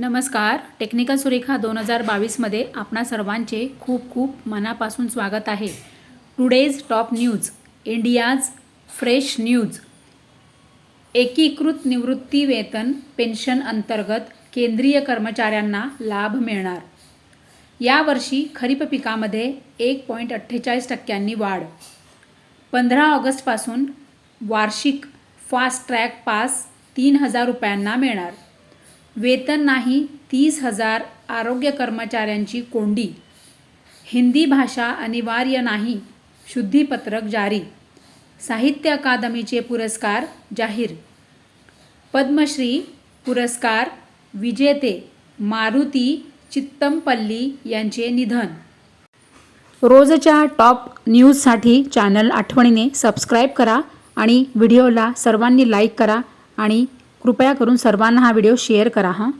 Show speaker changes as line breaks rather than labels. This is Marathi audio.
नमस्कार. टेक्निकल सुरेखा दोन हजार बावीसमध्ये आपणा सर्वांचे खूप खूप मनापासून स्वागत आहे. Today's top news India's fresh news. एकीकृत निवृत्ती वेतन पेन्शन अंतर्गत केंद्रीय कर्मचाऱ्यांना लाभ मिळणार. यावर्षी खरीप पिकामध्ये एक पॉईंट अठ्ठेचाळीस टक्क्यांनी वाढ. पंधरा ऑगस्टपासून वार्षिक फास्ट ट्रॅक पास तीन हजार रुपयांना मिळणार. वेतन नाही तीस हजार आरोग्य कर्मचाऱ्यांची कोंडी. हिंदी भाषा अनिवार्य नाही शुद्धीपत्रक जारी. साहित्य अकादमीचे पुरस्कार जाहीर. पद्मश्री पुरस्कार विजेते मारुती चित्तमपल्ली यांचे निधन. रोजच्या टॉप न्यूजसाठी चॅनल आठवणीने सबस्क्राईब करा आणि व्हिडिओला सर्वांनी लाईक करा आणि कृपया करून सर्वांना हा व्हिडिओ शेअर करा हां.